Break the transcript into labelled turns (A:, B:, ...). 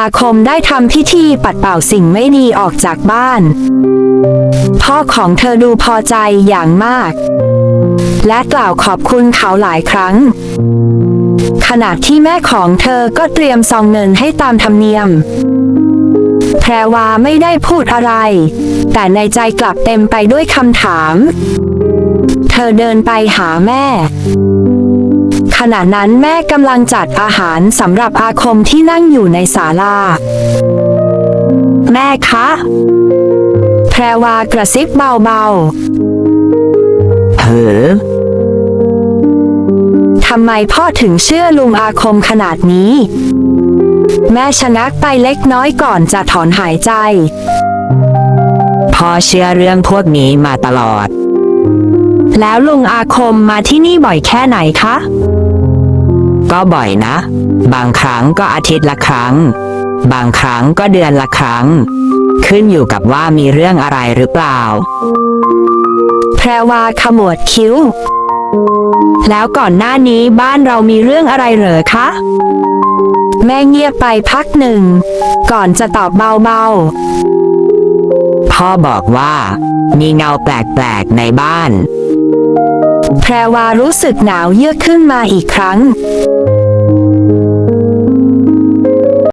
A: อาคมได้ทำพิธีปัดเป่าสิ่งไม่ดีออกจากบ้าน พ่อของเธอดูพอใจอย่างมาก และกล่าวขอบคุณเขาหลายครั้ง ขณะที่แม่ของเธอก็เตรียมซองเงินให้ตามธรรมเนียม แพรวาไม่ได้พูดอะไร แต่ในใจกลับเต็มไปด้วยคำถาม เธอเดินไปหาแม่ ขณะนั้นแม่กำลังจัดอาหารสำหรับอาคมที่นั่งอยู่ในศาลา แม่คะ แพรวากระซิบเบา
B: เฮ้อ
A: ๆทำไมพ่อถึงเชื่อลุงอาคมขนาดนี้ แม่ชะงักไปเล็กน้อยก่อนจะถอนหายใจ
B: พ่อเชื่อเรื่องพวกนี้มาตลอด
A: แล้วลุงอาคมมาที่นี่บ่อยแค่ไหนคะ
B: ก็บ่อยนะ บางครั้งก็อาทิตย์ละครั้ง บางครั้งก็เดือนละครั้ง ขึ้นอยู่กับว่ามีเรื่องอะไรหรือเปล่า
A: แพรวาขมวดคิ้ว แล้วก่อนหน้านี้บ้านเรามีเรื่องอะไรเหรอคะ แม่เงียบไปพักหนึ่ง ก่อนจะตอบเบา
B: พ่อบอกว่า มีเงาแปลกๆในบ้าน
A: ๆ แพรวารู้สึกหนาวเยือกขึ้นมาอีกครั้ง